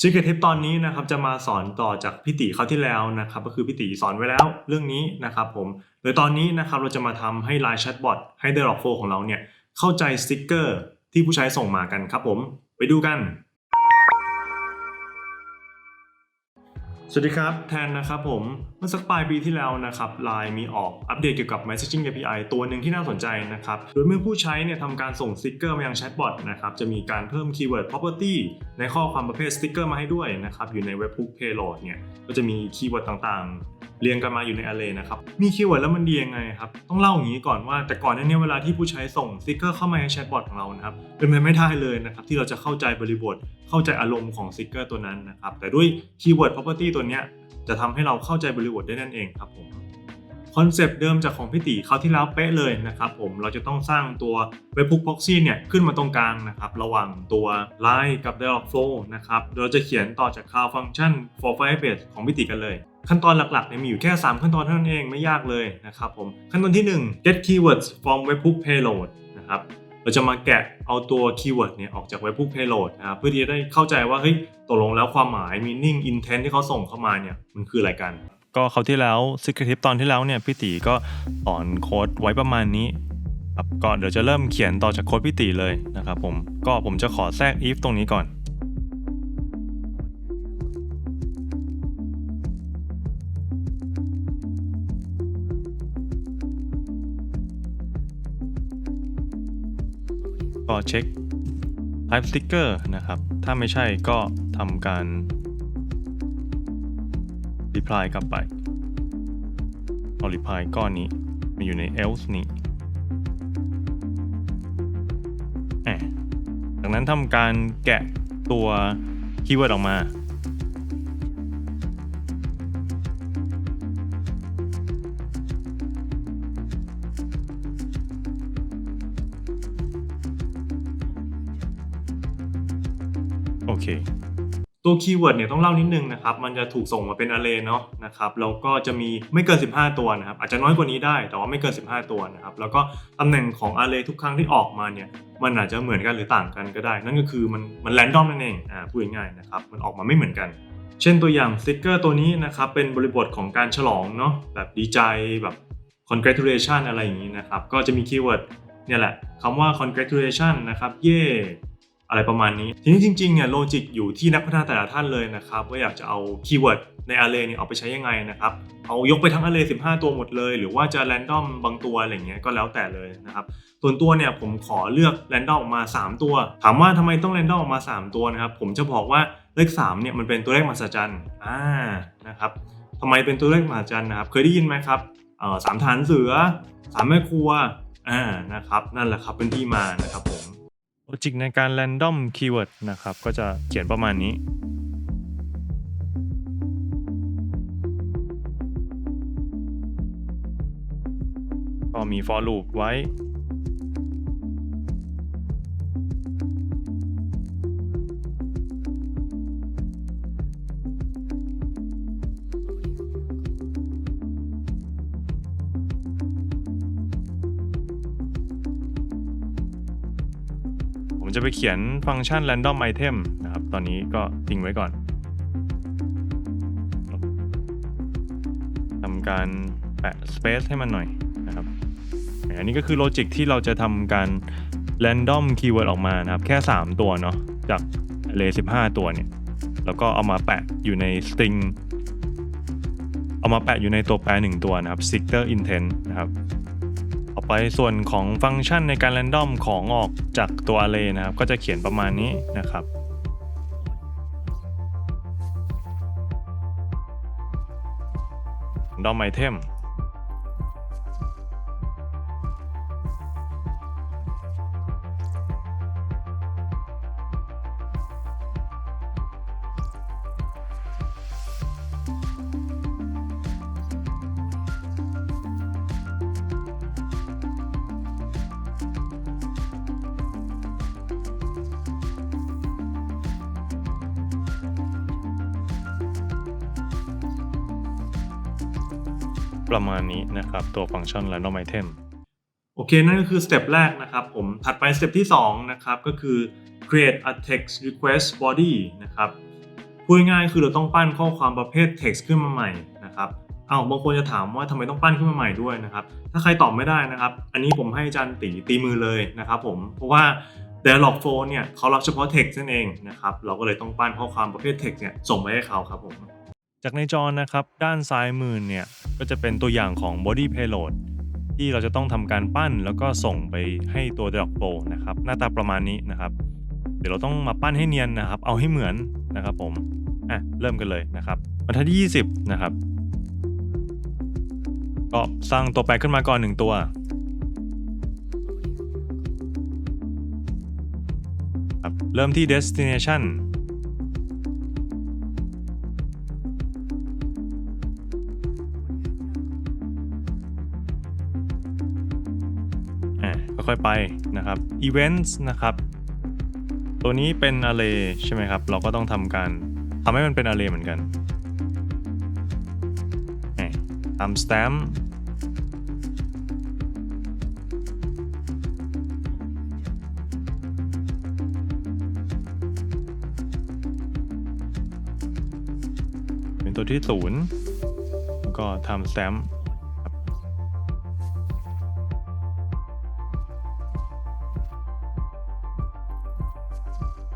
ซีเกตเทปตอนนี้นะครับจะมาสอนต่อจากพิติเขาวที่แล้วนะครับก็คือพิติสอนไว้แล้วเรื่องนี้นะครับผมโดยตอนนี้นะครับเราจะมาทำให้ไลน์แชทบอทให้ Dialog Flow ของเราเนี่ยเข้าใจสติกเกอร์ที่ผู้ใช้ส่งมากันครับผม ไปดูกัน สวัสดีครับ แทนนะครับผม เมื่อสักปลายปีที่แล้วนะครับ Line มีออกอัปเดตเกี่ยวกับ Messaging API ตัวหนึ่งที่น่าสนใจนะครับ โดยเมื่อผู้ใช้เนี่ยทำการส่งสติกเกอร์มายังแชทบอทนะครับ จะมีการเพิ่มคีย์เวิร์ด property ในข้อความประเภทสติกเกอร์มาให้ด้วยนะครับ อยู่ใน Webhook Payload เนี่ย ก็จะมีคีย์เวิร์ดต่างๆ เรียงกันมาอยู่ใน array นะครับ มีคีย์เวิร์ดแล้วมันดียังไงครับ ต้องเล่าอย่างนี้ก่อนว่าแต่ก่อนหน้านี้เวลาที่ผู้ใช้ส่งสติกเกอร์เข้ามาในแชทบอทของเรานะครับ เป็นไปไม่ได้เลยนะครับที่เราจะเข้าใจบริบท เข้าใจอารมณ์ของสติกเกอร์ตัวนั้นนะครับ แต่ด้วยคีย์เวิร์ด property ตัวเนี้ยจะทำให้เราเข้าใจบริบทได้นั่นเองครับผมคอนเซปต์เดิมจากของพี่ตีเขาที่แล้วเป๊ะเลยนะครับผมเราจะต้องสร้างตัว Webhook Proxy เนี่ยขึ้นมาตรงกลางนะครับระหว่างตัว Line กับ Dialogflow นะครับเราจะเขียนต่อจาก Cloud Function for Firebase ของพี่ตีกันเลย ขั้นตอนหลักๆเนี่ยมีอยู่แค่ 3 ขั้นตอนเท่านั้นเองไม่ยากเลยนะครับผมขั้นตอนที่ 1 get keywords from Webhook payload นะครับเราจะมาแกะเอาตัวคีย์เวิร์ดเนี่ยออกจาก Webhook Payload นะครับเพื่อที่จะได้เข้าใจว่าเฮ้ยตกลงแล้วความหมาย meaning intent ที่เขาส่งเข้ามาเนี่ยมันคืออะไรกัน ก็เขาวที่แล้ว Secret i p ตอนที่แล้วเนี่ยพี่ตีก็สอนโค้ดไว้ประมาณนี้ครับก็เดี๋ยวจะเริ่มเขียนต่อจากโค้ดพี่ตีเลยนะครับผมก็ผมจะขอแทรก if ตรงนี้ก่อน ก็เช็ค type sticker นะครับ ถ้าไม่ใช่ก็ทำการ reply กลับไปเอา reply ก้อนนี้มาอยู่ใน else นี้แหม่จากนั้นทำการแกะตัวคีย์เวิร์ดออกมา ตัวคีย์เวิร์ดเนี่ยต้องเล่านิดนึงนะครับ มันจะถูกส่งมาเป็น array เนาะนะครับแล้วก็จะมีไม่เกิน 15 ตัวนะครับ อาจจะน้อยกว่านี้ได้ แต่ว่าไม่เกิน 15 ตัวนะครับ แล้วก็ตำแหน่งของ array ทุกครั้งที่ออกมาเนี่ย มันอาจจะเหมือนกันหรือต่างกันก็ได้ นั่นก็คือมันมัน random นั่นเอง อ่า พูดง่ายๆนะครับ มันออกมาไม่เหมือนกัน เช่นตัวอย่างสติกเกอร์ตัวนี้นะครับ เป็นบริบทของการฉลองเนาะ แบบดีใจแบบ congratulation อะไรอย่างนี้นะครับ ก็จะมีคีย์เวิร์ดเนี่ยแหละคำว่า congratulation นะครับ เย่ อะไรประมาณนี้ ทีนี้จริงๆเนี่ยโลจิกอยู่ที่นักพัฒนาแต่ละท่านเลยนะครับว่าอยากจะเอาคีย์เวิร์ดใน array เนี่ยเอาไปใช้ยังไงนะครับ เอายกไปทั้ง array 15 ตัวหมดเลย หรือว่าจะ random บางตัวอะไรเงี้ยก็แล้วแต่เลยนะครับ ส่วนตัวเนี่ยผมขอเลือก random ออกมา 3 ตัว ถามว่าทำไมต้อง random ออกมา 3 ตัวนะครับ ผมจะบอกว่าเลข3เนี่ยมันเป็นตัวเลขมหัศจรรย์อ่านะครับทำไมเป็นตัวเลขมหัศจรรย์นะครับ เคยได้ยินไหมครับเอ่อสามฐานเสือสามแม่ครัวอ่านะครับนั่นแหละครับเป็นที่มานะครับผม โลจิกในการแรนดอมคีย์เวิร์ดนะครับ ก็จะเขียนประมาณนี้ ก็มี for loop ไว้ จะไปเขียนฟังก์ชัน random item นะครับ ตอนนี้ก็ทิ้งไว้ก่อนทำการแปะ space ให้มันหน่อยนะครับ อันนี้ก็คือโลจิกที่เราจะทำการ random keyword ออกมานะครับ แค่ 3 ตัวเนาะ จาก array 15 ตัวเนี่ย แล้วก็เอามาแปะอยู่ใน string เอามาแปะอยู่ในตัวแปร 1 ตัวนะครับ sticker intent นะครับ ไปส่วนของฟังก์ชันในการแรนดอมของออกจากตัว array นะครับ ก็จะเขียนประมาณนี้นะครับดอมไอเทม ประมาณนี้นะครับ ตัวฟังก์ชัน random item โอเค นั่นก็คือสเต็ปแรกนะครับผมถัดไปสเต็ปที่ 2 นะครับ ก็คือ create a text request body นะครับพูดง่ายๆคือเราต้องปั้นข้อความประเภท text ขึ้นมาใหม่นะครับเอาบางคนจะถามว่าทำไมต้องปั้นขึ้นมาใหม่ด้วยนะครับ ถ้าใครตอบไม่ได้นะครับ อันนี้ผมให้จารย์ตีตีมือเลยนะครับผม เพราะว่า Dialog f o n เนี่ยเขารับเฉพาะ text นั่นเองนะครับ เราก็เลยต้องปั้นข้อความประเภท text เนี่ยส่งไปให้เขาครับผม จากในจอนะครับ ด้านซ้ายมือเนี่ย ก็จะเป็นตัวอย่างของ body payload ที่เราจะต้องทำการปั้นแล้วก็ส่งไปให้ตัว Dialog f o นะครับ หน้าตาประมาณนี้นะครับ เดี๋ยวเราต้องมาปั้นให้เนียนนะครับ เอาให้เหมือนนะครับผม อะ เริ่มกันเลยนะครับบรรทัดที่ 20 นะครับ ก็สร้างตัวแปรขึ้นมาก่อนหนึ่งตัว ครับ เริ่มที่ destination ค่อยๆไปนะครับ events นะครับ ตัวนี้เป็น array ใช่ไหมครับ เราก็ต้องทำการทำให้มันเป็น array เหมือนกันอ่า timestamp เป็นตัวที่ศูนย์แล้วก็ timestamp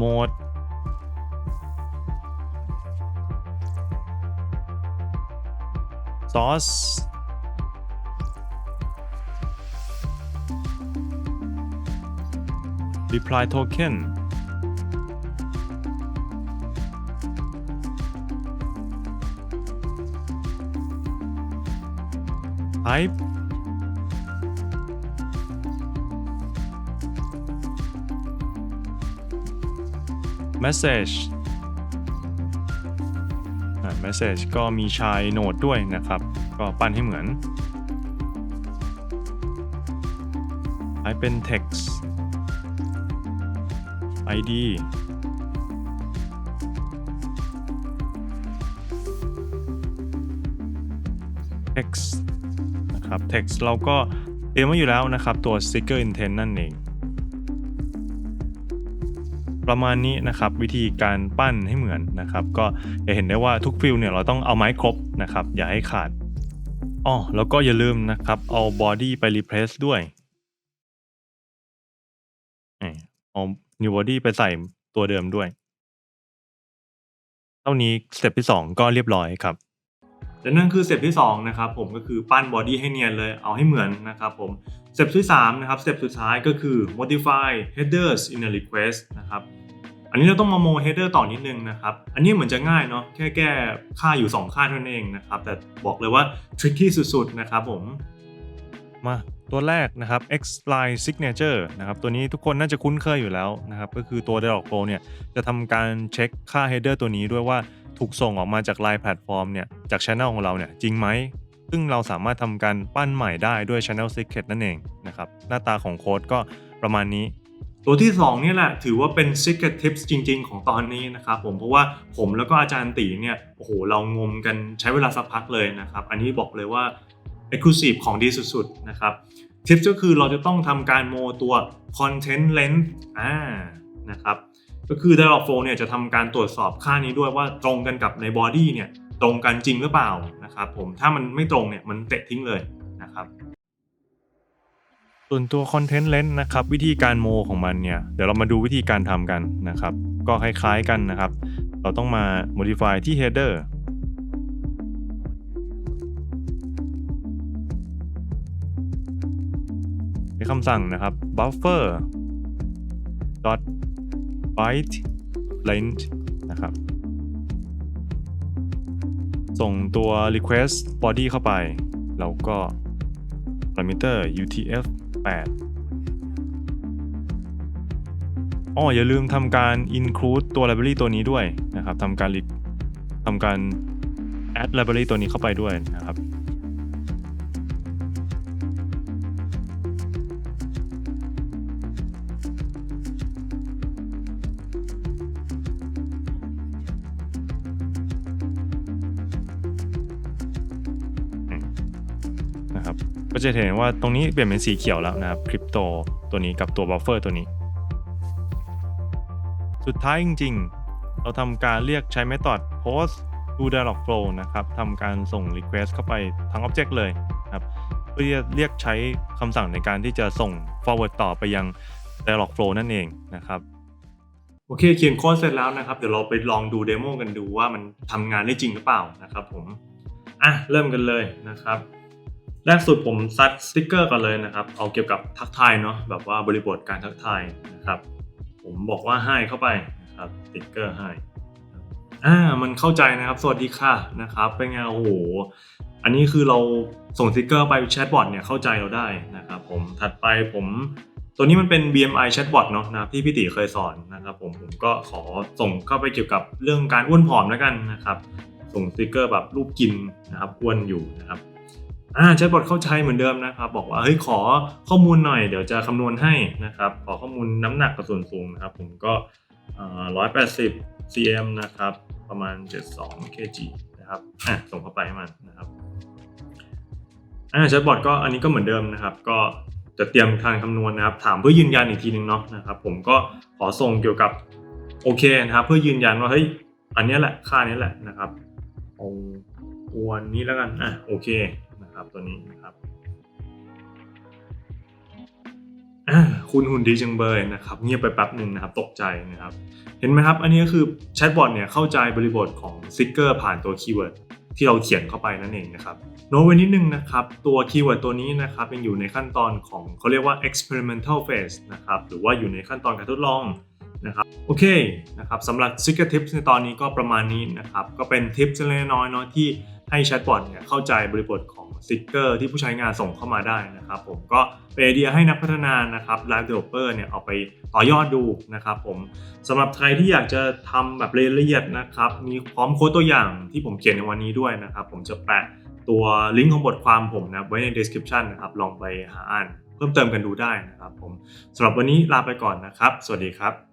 หมด source reply token type message อ่า message ก็มีชายโนดด้วยนะครับ ก็ปั้นให้เหมือนให้เป็น text id text นะครับ text เราก็เตรียมไว้อยู่แล้วนะครับ ตัว sticker intent นั่นเอง ประมาณนี้นะครับวิธีการปั้นให้เหมือนนะครับ ก็จะเห็นได้ว่าทุกฟิลเนี่ยเราต้องเอาไม้ครบนะครับ อย่าให้ขาดอ๋อแล้วก็อย่าลืมนะครับ เอาบอดี้ไป replace ด้วยเอา new body ไปใส่ตัวเดิมด้วย เท่านี้สเต็ปที่ 2 ก็เรียบร้อยครับ และนั่นคือสเต็ปที่2นะครับผมก็คือปั้นบอดี้ให้เนียนเลยเอาให้เหมือนนะครับผมสเต็ปที่3นะครับสเต็ปสุดท้ายก็คือ modify headers in a request นะครับอันนี้เราต้องมาโม header ต่อนิดนึงนะครับ อันนี้เหมือนจะง่ายเนาะแค่แก้ค่าอยู่ 2 ค่าเท่านั้นเองนะครับ แต่บอกเลยว่า tricky สุดๆนะครับผม มาตัวแรกนะครับ X line signature นะครับตัวนี้ทุกคนน่าจะคุ้นเคยอยู่แล้วนะครับ ก็คือตัว Dialog Flow เนี่ยจะทำการเช็คค่า header ตัวนี้ด้วยว่า ถูกส่งออกมาจาก Line Platform เนี่ยจาก Channel ของเราเนี่ยจริงไหม ซึ่งเราสามารถทำการปั้นใหม่ได้ด้วย Channel Secret นั่นเองนะครับหน้าตาของโค้ดก็ประมาณนี้ตัวที่2นี่แหละถือว่าเป็น Secret Tips จริง ๆ ของตอนนี้นะครับผมเพราะว่าผมแล้วก็อาจารย์ตีเนี่ยโอ้โหเรางมกันใช้เวลาสักพักเลยนะครับ อันนี้บอกเลยว่า Exclusive ของดีสุดๆนะครับ Tips ก็คือเราจะต้องทำการโมตัว Content Length อ่านะครับ ก็คือ Dialog Flow เนี่ยจะทำการตรวจสอบค่านี้ด้วยว่าตรงกันกับใน Body เนี่ยตรงกันจริงหรือเปล่านะครับผมถ้ามันไม่ตรงเนี่ยมันเตะทิ้งเลยนะครับส่วนตัว Content Length นะครับวิธีการโมของมันเนี่ยเดี๋ยวเรามาดูวิธีการทำกันนะครับ ก็คล้ายๆกันนะครับ เราต้องมา modify ที่ header ในคำสั่งนะครับ buffer dot byte length นะครับ ส่งตัว request body เข้าไป แล้วก็ parameter utf 8อ๋ออย่าลืมทำการ include ตัว library ตัวนี้ด้วยนะครับทำการทำการ add library ตัวนี้เข้าไปด้วยนะครับ ก็จะเห็นว่าตรงนี้เปลี่ยนเป็นสีเขียวแล้วนะครับคริปโตตัวนี้กับตัวบัฟเฟอร์ตัวนี้ สุดท้ายจริง ๆ เราทำการเรียกใช้ method post to dialog flow นะครับทำการส่ง request เข้าไปทั้ง object เลยนะครับเพื่อที่จะเรียกใช้คำสั่งในการที่จะส่ง forward ต่อไปยัง dialog flow นั่นเองนะครับโอเคเขียนโค้ดเสร็จแล้วนะครับ เดี๋ยวเราไปลองดูเดโมกันดูว่ามันทำงานได้จริงหรือเปล่านะครับผม อะ เริ่มกันเลยนะครับ แรกสุดผมซัดสติ๊กเกอร์ก่อนเลยนะครับ เอาเกี่ยวกับทักทายเนาะแบบว่าบริบทการทักทายนะครับ ผมบอกว่าให้เข้าไปนะครับสติ๊กเกอร์ให้อ่ามันเข้าใจนะครับ สวัสดีค่ะนะครับ เป็นไงโอ้โหอันนี้คือเราส่งสติ๊กเกอร์ไปแชทบอทเนี่ยเข้าใจเราได้นะครับผมถัดไปผมตัวนี้มันเป็น BMI Chatbot เนาะนะที่พี่ติเคยสอนนะครับผมผมก็ขอส่งเข้าไปเกี่ยวกับเรื่องการอ้วนผอมแล้วกันนะครับ ส่งสติกเกอร์แบบรูปกินนะครับอ้วนอยู่นะครับ อ่าแชทบอทเข้าใจเหมือนเดิมนะครับ บอกว่าเฮ้ยขอข้อมูลหน่อยเดี๋ยวจะคำนวณให้นะครับ ขอข้อมูลน้ำหนักกับส่วนสูงนะครับ ผมก็ร้อยแปดสิบ cm นะครับ ประมาณ 72 kg นะครับอะส่งเข้าไปให้มันนะครับอ่าแชทบอทก็อันนี้ก็เหมือนเดิมนะครับ ก็จะเตรียมทางคำนวณนะครับ ถามเพื่อยืนยันอีกทีนึงเนาะนะครับ ผมก็ขอส่งเกี่ยวกับโอเคนะครับ เพื่อยืนยันว่าเฮ้ยอันนี้แหละค่านี้แหละนะครับเอาอวนนี้แล้วกันอะโอเค นะครับตัวนี้นะครับคุณหุ่นดีจังเบยนะครับเงียบไปแป๊บหนึ่งนะครับตกใจนะครับ เห็นไหมครับ อันนี้ก็คือแชทบอทเนี่ยเข้าใจบริบทของซิกเกอร์ผ่านตัวคีย์เวิร์ดที่เราเขียนเข้าไปนั่นเองนะครับโน้ตไว้นิดนึงนะครับ ตัวคีย์เวิร์ดตัวนี้นะครับยังอยู่ในขั้นตอนของเขาเรียกว่า experimental phase นะครับหรือว่าอยู่ในขั้นตอนการทดลองนะครับโอเคนะครับสำหรับ Secret Tips ในตอนนี้ก็ประมาณนี้นะครับก็เป็นทิปเล็กน้อยเนาะที่ให้แชทบอทเนี่ยเข้าใจบริบทของ สติกเกอร์ที่ผู้ใช้งานส่งเข้ามาได้นะครับผมก็เป็นไอเดียให้นักพัฒนานะครับ Live Developer เนี่ยเอาไปต่อยอดดูนะครับผมสำหรับใครที่อยากจะทำแบบรายละเอียดนะครับมีพร้อมโค้ดตัวอย่างที่ผมเขียนในวันนี้ด้วยนะครับผมจะแปะตัวลิงก์ของบทความผมนะไว้ใน description นะครับลองไปหาอ่านเพิ่มเติมกันดูได้นะครับผมสำหรับวันนี้ลาไปก่อนนะครับ สวัสดีครับ